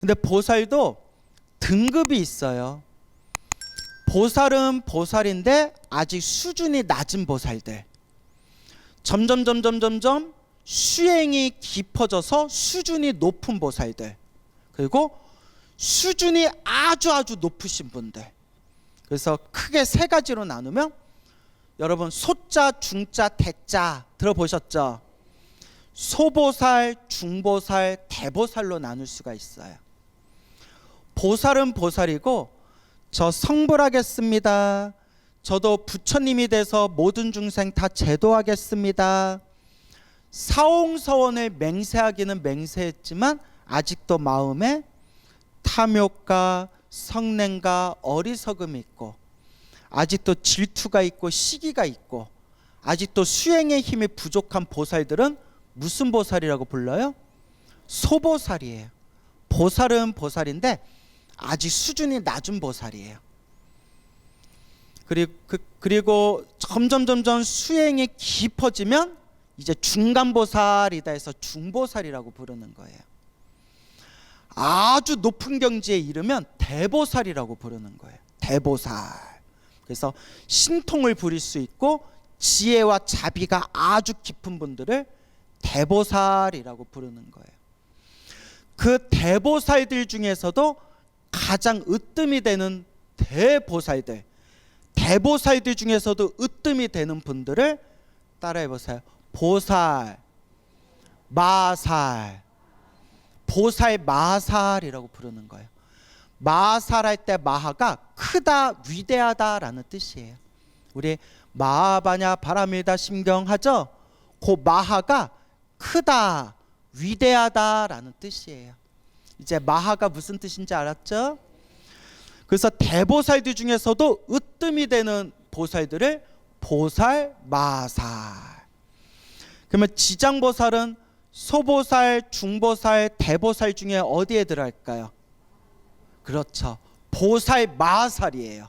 근데 보살도 등급이 있어요. 보살은 보살인데 아직 수준이 낮은 보살들. 점점 점점 점점 수행이 깊어져서 수준이 높은 보살들. 그리고 수준이 아주 아주 높으신 분들. 그래서 크게 세 가지로 나누면 여러분 소자, 중자, 대자 들어보셨죠? 소보살, 중보살, 대보살로 나눌 수가 있어요. 보살은 보살이고 저 성불하겠습니다. 저도 부처님이 돼서 모든 중생 다 제도하겠습니다. 사홍서원을 맹세하기는 맹세했지만 아직도 마음에 탐욕과 성냄과 어리석음이 있고 아직도 질투가 있고 시기가 있고 아직도 수행의 힘이 부족한 보살들은 무슨 보살이라고 불러요? 소보살이에요. 보살은 보살인데 아직 수준이 낮은 보살이에요. 그리고 그, 그리고 점점 점점 수행이 깊어지면 이제 중간 보살이다 해서 중보살이라고 부르는 거예요. 아주 높은 경지에 이르면 대보살이라고 부르는 거예요. 대보살. 그래서 신통을 부릴 수 있고 지혜와 자비가 아주 깊은 분들을 대보살이라고 부르는 거예요. 그 대보살들 중에서도 가장 으뜸이 되는 대보살들, 대보살들 중에서도 으뜸이 되는 분들을 따라해 보세요. 보살, 마살, 보살 마살이라고 부르는 거예요. 마살할 때 마하가 크다, 위대하다라는 뜻이에요. 우리 마하바냐 바람이다 심경하죠? 그 마하가 크다, 위대하다라는 뜻이에요. 이제 마하가 무슨 뜻인지 알았죠? 그래서 대보살들 중에서도 으뜸이 되는 보살들을 보살, 마살. 그러면 지장보살은 소보살, 중보살, 대보살 중에 어디에 들어갈까요? 그렇죠. 보살, 마살이에요.